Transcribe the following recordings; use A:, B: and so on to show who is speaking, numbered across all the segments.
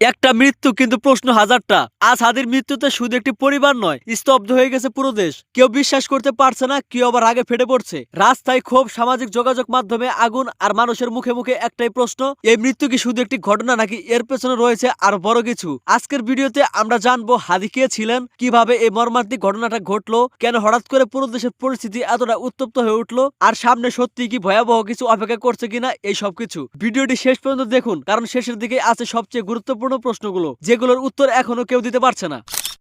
A: একটা মৃত্যু কিন্তু প্রশ্ন হাজারটা। আজ হাদির মৃত্যুতে শুধু একটি পরিবার নয়, স্তব্ধ হয়ে গেছে পুরো দেশ। কেউ বিশ্বাস করতে পারছে না, কেউ আবার আগে ফেটে পড়ছে। রাস্তায় ক্ষোভ, সামাজিক যোগাযোগ মাধ্যমে আগুন আর মানুষের মুখে মুখে একটাই প্রশ্ন, এই মৃত্যু কি শুধু একটি ঘটনা নাকি এর পেছনে রয়েছে আর বড় কিছু? আজকের ভিডিওতে আমরা জানব হাদি কে ছিলেন, কীভাবে এই মর্মান্তিক ঘটনাটা ঘটলো, কেন হঠাৎ করে পুরো দেশের পরিস্থিতি এতটা উত্তপ্ত হয়ে উঠল, আর সামনে সত্যি কি ভয়াবহ কিছু অপেক্ষা করছে কিনা, এই সব কিছু ভিডিওটি শেষ পর্যন্ত দেখুন, কারণ শেষের দিকে আছে সবচেয়ে গুরুত্বপূর্ণ প্রশ্নগুলো যেগুলোর উত্তর এখনও কেউ দিতে পারছে না।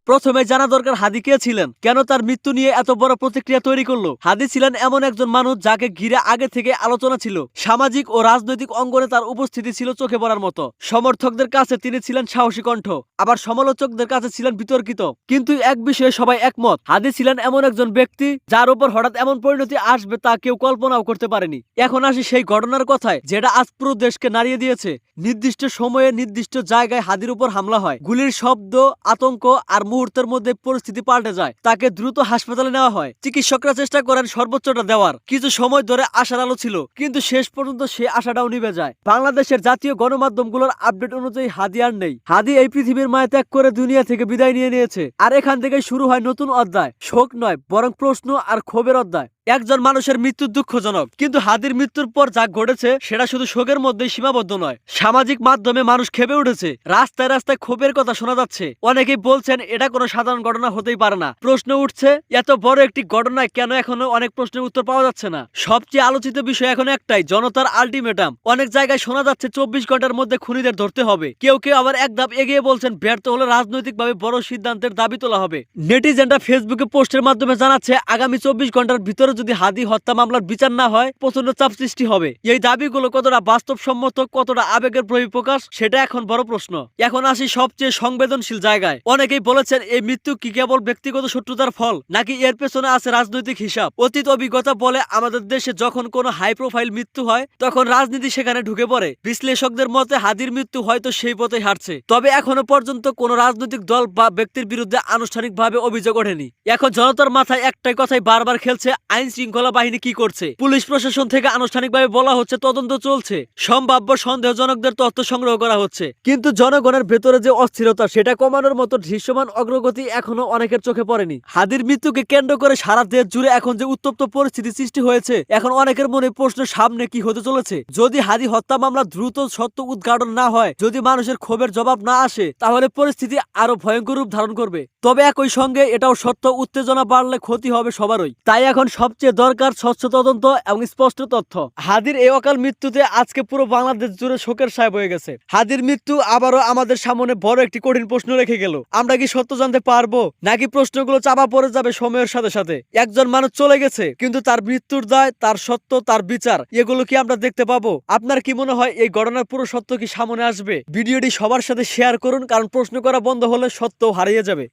A: প্রথমে জানা দরকার হাদি কে ছিলেন? কেন তার মৃত্যু নিয়ে এত বড় প্রতিক্রিয়া তৈরি করল? হাদি ছিলেন এমন একজন মানুষ যাকে ঘিরে আগে থেকে আলোচনা ছিল। সামাজিক ও রাজনৈতিক অঙ্গনে তার উপস্থিতি ছিল চোখে পড়ার মতো। সমর্থকদের কাছে তিনি ছিলেন সাহসী কণ্ঠ, আবার সমালোচকদের কাছে ছিলেন বিতর্কিত। কিন্তু এক বিষয়ে সবাই একমত, হাদি ছিলেন এমন একজন ব্যক্তি যার উপর হঠাৎ এমন পরিণতি আসবে তা কেউ কল্পনাও করতে পারেনি। এখন আসি সেই ঘটনার কথায়, যেটা আজ পুরো দেশকে নাড়িয়ে দিয়েছে। নির্দিষ্ট সময়ে নির্দিষ্ট জায়গায় হাদির উপর হামলা হয়। গুলির শব্দ, আতঙ্ক আর মুহূর্তের মধ্যে পরিস্থিতি পাল্টে যায়। তাকে দ্রুত হাসপাতালে নেওয়া হয়। চিকিৎসকরা চেষ্টা করেন সর্বোচ্চটা দেওয়ার। কিছু সময় ধরে আশার আলো ছিল, কিন্তু শেষ পর্যন্ত সে আশাটাও নিভে যায়। বাংলাদেশের জাতীয় গণমাধ্যমগুলোর আপডেট অনুযায়ী হাদি আর নেই। হাদি এই পৃথিবীর মায়া ত্যাগ করে দুনিয়া থেকে বিদায় নিয়ে নিয়েছে। আর এখান থেকে শুরু হয় নতুন অধ্যায়। শোক নয়, বরং প্রশ্ন আর ক্ষোভের অধ্যায়। একজন মানুষের মৃত্যু দুঃখজনক। কিন্তু হাদির মৃত্যুর পর যা ঘটেছে, সেটা শুধু শোকের মধ্যেই সীমাবদ্ধ নয়। সামাজিক মাধ্যমে মানুষ খেপে উঠেছে। রাস্তায় রাস্তায় ক্ষোভের কথা শোনা যাচ্ছে। অনেকেই বলছেন, এটা কোনো সাধারণ ঘটনা হতেই পারে না। প্রশ্ন উঠছে, এত বড় একটি ঘটনায় কেন এখনও অনেক প্রশ্নের উত্তর পাওয়া যাচ্ছে না? সবচেয়ে আলোচিত বিষয় এখন একটাই, জনতার আলটিমেটাম। অনেক জায়গায় শোনা যাচ্ছে, চব্বিশ ঘণ্টার মধ্যে খুনিদের ধরতে হবে। কেউ কেউ আবার এক ধাপ এগিয়ে বলছেন, ব্যর্থ হলে রাজনৈতিকভাবে বড় সিদ্ধান্তের দাবি তোলা হবে। নেটিজেনরা ফেসবুকে পোস্টের মাধ্যমে জানাচ্ছে, আগামী চব্বিশ ঘণ্টার ভিতরে যদি হাদি হত্যা মামলার বিচার না হয় প্রচণ্ড চাপ সৃষ্টি হবে। এই দাবিগুলো কতটা বাস্তবসম্মত, কতটা আবেগের বহিঃপ্রকাশ, সেটা এখন বড় প্রশ্ন। এখন আসি সবচেয়ে সংবেদনশীল জায়গায়। অনেকেই বলেছেন, এই মৃত্যু কি কেবল ব্যক্তিগত শত্রুতার ফল, নাকি এর পেছনে আছে রাজনৈতিক হিসাব? অতীত অভিজ্ঞতা বলে আমাদের দেশে যখন কোনো হাই প্রোফাইল মৃত্যু হয়, তখন রাজনীতি সেখানে ঢুকে পড়ে। বিশ্লেষকদের মতে, হাদির মৃত্যু হয়তো সেই পথে হাঁটছে। তবে এখনও পর্যন্ত কোনো রাজনৈতিক দল বা ব্যক্তির বিরুদ্ধে আনুষ্ঠানিকভাবে অভিযোগ ওঠেনি। এখন জনতার মাথায় একটাই কথাই বারবার খেলছে, আইন শৃঙ্খলা বাহিনী কি করছে? পুলিশ প্রশাসন থেকে আনুষ্ঠানিকভাবে বলা হচ্ছে তদন্ত চলছে। সম্ভাব্য সন্দেহজনকদের তথ্য সংগ্রহ করা হচ্ছে। কিন্তু জনগণের ভেতরে যে অস্থিরতা, সেটা কমানোর মতো দৃশ্যমান অগ্রগতি এখনও অনেকের চোখে পড়েনি। হাদির মৃত্যুকে কেন্দ্র করে সারা দেশ জুড়ে এখন যে উত্তপ্ত পরিস্থিতি সৃষ্টি হয়েছে, এখন অনেকের মনে প্রশ্ন, সামনে কি হতে চলেছে? যদি হাদি হত্যা মামলা দ্রুত সত্য উদ্ঘাটন না হয়, যদি মানুষের ক্ষোভের জবাব না আসে, তাহলে পরিস্থিতি আরও ভয়ঙ্কর রূপ ধারণ করবে। তবে একই সঙ্গে এটাও সত্য, উত্তেজনা বাড়লে ক্ষতি হবে সবারই। তাই এখন সবচেয়ে দরকার স্বচ্ছ তদন্ত এবং স্পষ্ট তথ্য। হাদির এই অকাল মৃত্যুতে আজকে পুরো বাংলাদেশ জুড়ে শোকের সাহেব হয়ে গেছে। হাদির মৃত্যু আবারও আমাদের সামনে বড় একটি কঠিন প্রশ্ন রেখে গেল। আমরা কি সত্য জানতে পারব, নাকি প্রশ্নগুলো চাপা পড়ে যাবে সময়ের সাথে সাথে? একজন মানুষ চলে গেছে, কিন্তু তার মৃত্যুর দায়, তার সত্য, তার বিচার, এগুলো কি আমরা দেখতে পাবো? আপনার কি মনে হয় এই ঘটনার পুরো সত্য কি সামনে আসবে? ভিডিওটি সবার সাথে শেয়ার করুন, কারণ প্রশ্ন করা বন্ধ হলে সত্য হারিয়ে যাবে।